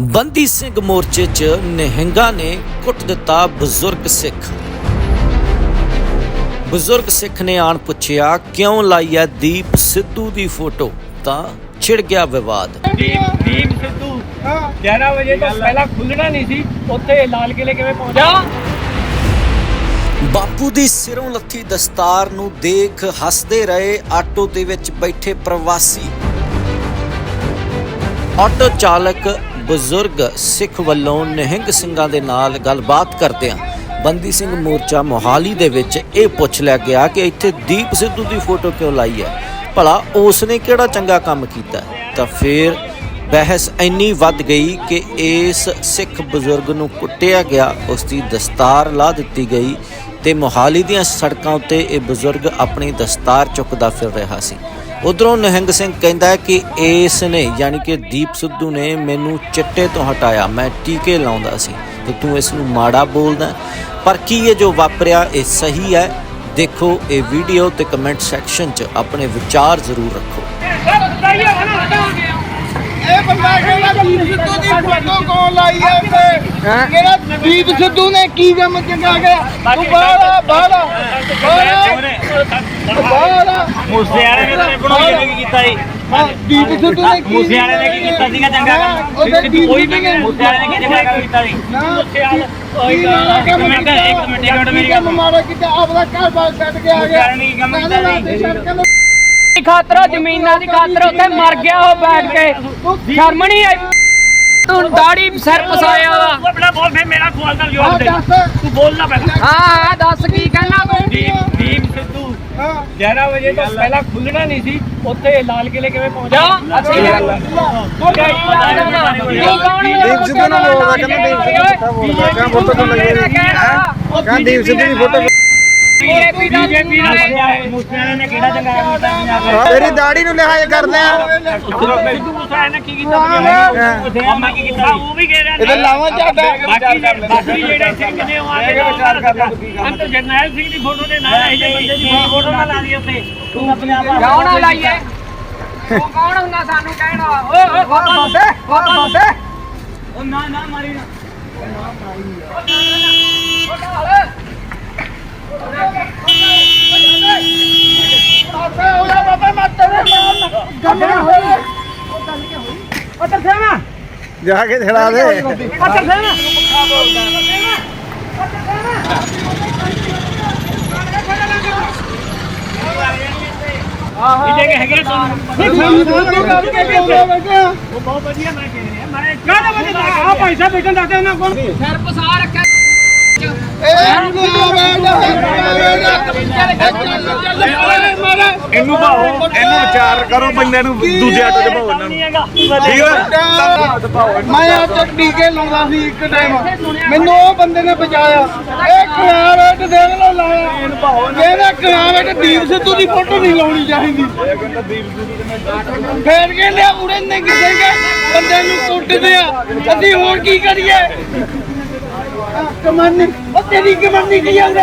ਬੰਦੀ ਸਿੰਘ ਮੋਰਚੇ 'ਚ ਨਿਹੰਗਾਂ ਨੇ ਕੁੱਟ ਦਿੱਤਾ ਬਜ਼ੁਰਗ ਸਿੱਖ। ਬਜ਼ੁਰਗ ਸਿੱਖ ਨੇ ਆਣ ਪੁੱਛਿਆ ਕਿਉਂ ਲਾਈ ਹੈ ਦੀਪ ਸਿੱਧੂ ਦੀ ਫੋਟੋ? ਤਾਂ ਛਿੜ ਗਿਆ ਵਿਵਾਦ। ਦੀਪ ਦੀਪ ਸਿੱਧੂ। 11 ਵਜੇ ਤੋਂ ਪਹਿਲਾਂ ਖੁੱਲਣਾ ਨਹੀਂ ਸੀ। ਉੱਥੇ ਲਾਲ ਕਿਲੇ ਕਿਵੇਂ ਪਹੁੰਚਿਆ ਬਾਪੂ ਦੀ ਸਿਰੋਂ ਲੱਥੀ ਦਸਤਾਰ ਨੂੰ ਦੇਖ ਹੱਸਦੇ ਰਹੇ ਆਟੋ ਦੇ ਵਿੱਚ ਬੈਠੇ ਪ੍ਰਵਾਸੀ। ਆਟੋ ਚਾਲਕ ਬਜ਼ੁਰਗ ਸਿੱਖ ਵੱਲੋਂ ਨਿਹੰਗ ਸਿੰਘਾਂ ਦੇ ਨਾਲ ਗੱਲਬਾਤ ਕਰਦਿਆਂ ਬੰਦੀ ਸਿੰਘ ਮੋਰਚਾ ਮੋਹਾਲੀ ਦੇ ਵਿੱਚ ਇਹ ਪੁੱਛ ਲਿਆ ਗਿਆ ਕਿ ਇੱਥੇ ਦੀਪ ਸਿੱਧੂ ਦੀ ਫੋਟੋ ਕਿਉਂ ਲਾਈ ਹੈ? ਭਲਾ ਉਸ ਨੇ ਕਿਹੜਾ ਚੰਗਾ ਕੰਮ ਕੀਤਾ? ਤਾਂ ਫਿਰ ਬਹਿਸ ਇੰਨੀ ਵੱਧ ਗਈ ਕਿ ਇਸ ਸਿੱਖ ਬਜ਼ੁਰਗ ਨੂੰ ਕੁੱਟਿਆ ਗਿਆ ਉਸ ਦੀ ਦਸਤਾਰ ਲਾ ਦਿੱਤੀ ਗਈ ਤੇ ਮੋਹਾਲੀ ਦੀਆਂ ਸੜਕਾਂ ਉੱਤੇ ਇਹ ਬਜ਼ੁਰਗ ਆਪਣੀ ਦਸਤਾਰ ਚੁੱਕਦਾ ਫਿਰ ਰਿਹਾ ਸੀ। ਉਧਰੋਂ ਨਿਹੰਗ ਸਿੰਘ ਕਹਿੰਦਾ ਹੈ ਕਿ ਇਸ ਨੇ ਯਾਨੀ ਕਿ ਦੀਪ ਸਿੱਧੂ ਨੇ ਮੈਨੂੰ ਚਿੱਟੇ ਤੋਂ ਹਟਾਇਆ, ਮੈਂ ਟੀਕੇ ਲਾਉਂਦਾ ਸੀ ਤੇ ਤੂੰ ਇਸ ਨੂੰ ਮਾੜਾ ਬੋਲਦਾ ਪਰ ਕੀ ਇਹ ਜੋ ਵਾਪਰਿਆ, ਇਹ ਸਹੀ ਹੈ? ਦੇਖੋ ਇਹ ਵੀਡੀਓ ਤੇ ਕਮੈਂਟ ਸੈਕਸ਼ਨ 'ਚ ਆਪਣੇ ਵਿਚਾਰ ਜ਼ਰੂਰ ਰੱਖੋ। ਇਹ ਬੰਦਾ ਕਹਿੰਦਾ ਦੀਪ ਸਿੱਧੂ ਦੀ ਫੋਟੋ ਕੌਣ ਲਾਈ ਹੈ ਇੱਥੇ। ਕਿਹੜਾ ਦੀਪ ਸਿੱਧੂ ਨੇ ਕੀ ਕੰਮ ਚੰਗਾ ਗਿਆ ਤੂੰ ਬਾਹਰ ਆ ਬਾਹਰ ਆ ਬਾਹਰ ਆ ਮੂਸੇਵਾਲੇ ਨੇ ਤੇਰੇ ਕੋਲ ਕੀ ਕੀਤਾ ਜੀ? ਹਾਂ, ਦੀਪ ਸਿੱਧੂ ਨੇ ਕੀ ਮੂਸੇਵਾਲੇ ਨੇ ਕੀ ਕੀਤਾ ਸੀਗਾ ਚੰਗਾ ਕੰਮ? ਉਹਦੇ ਦੀਪ ਕੋਈ ਸਿੱਧੂ ਵੀ ਨੇ ਮੂਸੇਵਾਲੇ ਨੇ ਕੀ ਚੰਗਾ ਕੰਮ ਕੀਤਾ ਸੀ ਨਾ, ਮੂਸੇਵਾਲੇ ਕੀ ਮਾੜਾ ਇੱਕ ਕੰਮ ਮਿੰਟ ਕੀਤਾ? ਇੱਕ ਮਿੰਟ ਇੱਕ ਮਿੰਟ। ਮੇਰੀ ਕੀ ਗੱਲ ਕੰਮ ਮਾੜਾ ਕੀਤਾ ਆਪਦਾ ਘਰ ਬਾਰ ਛੱਡ ਕੇ ਆ ਗਿਆ। ਮੂਸੇਵਾਲੇ ਨੇ ਕੀ ਕੰਮ ਕੀਤਾ ਕਹਿੰਦਾ ਜੀ? ਵਾਸਤੇ ਸੜਕਾਂ ਦੇ ਦੀ ਖਾਤਰ ਜ਼ਮੀਨਾਂ ਦੀ ਖਾਤਰ ਉੱਥੇ ਮਰ ਗਿਆ ਉਹ ਬੈਠ ਕੇ। ਸ਼ਰਮ ਨਹੀਂ ਆਈ? ਤੂੰ ਦਾੜੀ ਸਿਰ ਪਸਾਇਆ ਵਾ। ਆਪਣਾ ਬੋਲ ਫੇ ਮੇਰਾ ਸਵਾਲ ਦਾ। ਜਵਾਬ ਦੇ ਦੱਸ। ਤੂੰ ਬੋਲ ਨਾ ਪਹਿਲਾਂ। ਹਾਂ ਹਾਂ ਦੱਸ ਕੀ ਕਹਿਣਾ ਤੂੰ? ਦੀਪ ਦੀਪ ਸਿੱਧੂ। ਹਾਂ। 11 ਵਜੇ ਤੋਂ ਪਹਿਲਾਂ ਖੁੱਲਣਾ ਨਹੀਂ ਸੀ। ਉੱਥੇ ਲਾਲ ਕਿਲੇ ਕਿਵੇਂ ਪਹੁੰਚਿਆ ਕੌਣ ਦੀਪ ਸਿੱਧੂ ਨੂੰ ਬੋਲਦਾ, ਕਹਿੰਦਾ ਦੀਪ ਸਿੱਧੂ ਬੋਲਦਾ? ਕਹਿੰਦਾ ਹੋਈ ਕਹਿੰਦਾ ਦੀਪ ਸਿੱਧੂ ਦੀ ਫੋਟੋ ਬੀਜੇਪੀ ਦਾ ਬੀਜੇਪੀ ਦਾ ਬੰਦਾ ਹੈ। ਮੂਸੇਵਾਲੇ ਨੇ ਕਿਹੜਾ ਚੰਗਾ ਕੀਤਾ ਤੇਰੀ ਦਾੜੀ ਨੂੰ ਲਿਹਾਜ਼ ਕਰਦੇ ਆ। ਸਿੱਧੂ ਮੂਸੇਵਾਲੇ ਨੇ ਕੀ ਕੀਤਾ? ਨੇ ਕੀ ਕੀਤਾ? ਉਹ ਵੀ ਕਹਿ ਰਿਹਾ ਇਹਦੇ ਲਾਵਾਂ ਝਾਟਾ ਬਾਕੀ ਜਿਹੜੇ- ਬਾਕੀ ਜਿਹੜੇ ਸਿੰਘ ਨੇ ਉਹ ਆ ਕੇ ਵਿਚਾਰ ਕਰਦਾ ਅੰਤ ਜਰਨੈਲ ਸਿੰਘ ਦੀ ਫੋਟੋ ਦੇ ਨਾਲ ਇਹ ਜਿਹੇ ਬੰਦੇ ਦੀ ਫੋਟੋ ਨਾ ਲਾ ਦੀ ਉੱਤੇ ਤੂੰ ਆਪਣੇ ਆਪ ਕਿਉਂ ਨਾ ਲਾਈਏ? ਤੂੰ ਕੌਣ ਹੁੰਦਾ ਸਾਨੂੰ ਕਹਿਣਾ ਓਏ ਓਏ ਖੋਤਾ ਬੰਦੇ ਖੋਤਾ ਬੰਦੇ। ਉਹ ਨਾ ਨਾ ਮਾਰੀ ਨਾ। ਉਹਦਾ ਬਾਬਾ ਮੈਂ ਤੇਰੇ ਮਾਰ ਗੱਲਾਂ ਹੋਈ ਉੱਤਰ ਸੇਵਾ ਜਾ ਕੇ ਛੜਾ ਦੇ ਉੱਤਰ ਸੇਵਾ ਇਹ ਜਿਹੜੇ ਹੈਗੇ ਤੁਹਾਨੂੰ ਉਹ ਬਹੁਤ ਵਧੀਆ ਮੈਂ ਕਹਿ ਰਿਹਾ ਮੈਂ ਕਾਹਦਾ ਵਧੀਆ ਆ ਪੈਸਾ ਬੇਟਨ ਦੱਸਦੇ ਉਹਨਾਂ ਕੋਲ ਸਿਰ ਪਸਾ ਰੱਖਿਆ ਇਹਨੂੰ ਭਾਓ ਇਹਨੂੰ ਵਿਚਾਰ ਕਰੋ ਬੰਦੇ ਨੂੰ ਦੂਜੇ ਆਟੋ 'ਚ ਭਾਓ ਇਹਨਾਂ ਨੂੰ। ਠੀਕ ਹੈ ਮੈਂ ਅੱਜ ਟੀਕੇ ਲਾਉਂਦਾ ਸੀ ਇੱਕ ਟਾਈਮ ਮੈਨੂੰ ਉਹ ਬੰਦੇ ਨੇ ਬਚਾਇਆ। ਇਹ ਕਲਾਵੇਟ ਦੇਖ ਲਓ ਲਾਇਆ। ਇਹਦਾ ਕਲਾਵੇਟ ਦੀਪ ਸਿੱਧੂ ਦੀ ਫੋਟੋ ਨਹੀਂ ਲਾਉਣੀ ਚਾਹੀਦੀ। ਫੇਰ ਕਹਿੰਦੇ ਉੜੇ ਨੇ ਕਿਸੇ ਕੇ ਬੰਦੇ ਨੂੰ ਕੁੱਟਦੇ ਆ। ਅਸੀਂ ਹੋਰ ਕੀ ਕਰੀਏ? ਕਮਾਨੀ। ਉਹ ਤੇਰੀ ਕਮਾਨੀ ਕੀ ਜਾਂਦੇ